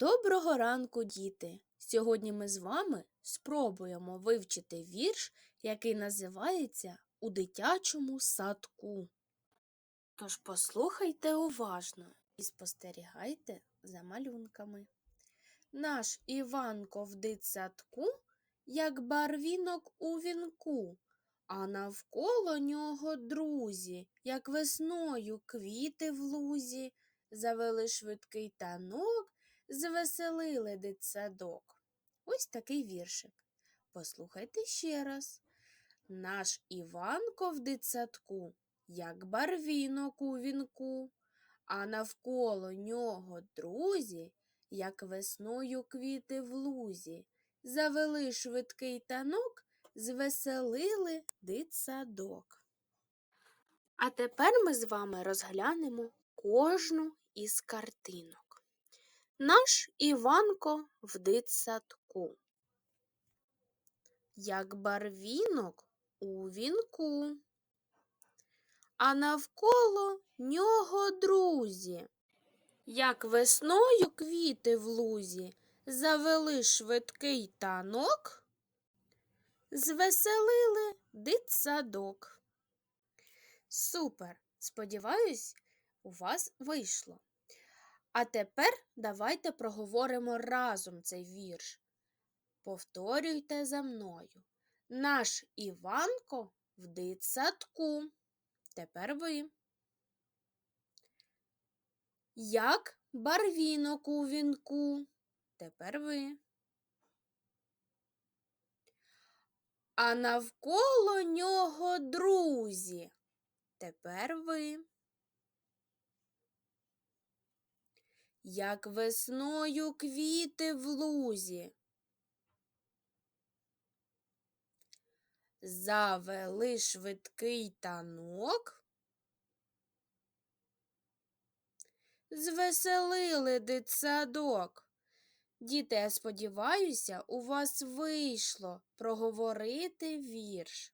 Доброго ранку, діти! Сьогодні ми з вами спробуємо вивчити вірш, який називається У дитячому садку. Тож послухайте уважно і спостерігайте за малюнками. Наш Іванко в дитсадку, як барвінок у вінку, а навколо нього друзі, як весною квіти в лузі, завели швидкий танок, звеселили дитсадок. Ось такий віршик. Послухайте ще раз. Наш Іванко в дитсадку, як барвінок у вінку, а навколо нього друзі, як весною квіти в лузі, завели швидкий танок, звеселили дитсадок. А тепер ми з вами розглянемо кожну із картинок. Наш Іванко в дитсадку. Як барвінок у вінку, а навколо нього друзі. Як весною квіти в лузі завели швидкий танок, звеселили дитсадок. Супер! Сподіваюсь, у вас вийшло. А тепер давайте проговоримо разом цей вірш. Повторюйте за мною. Наш Іванко в дитсадку. Тепер ви. Як барвінок у вінку. Тепер ви. А навколо нього друзі. Тепер ви. Як весною квіти в лузі. Завели швидкий танок. Звеселили дитсадок. Діти, я сподіваюся, у вас вийшло проговорити вірш.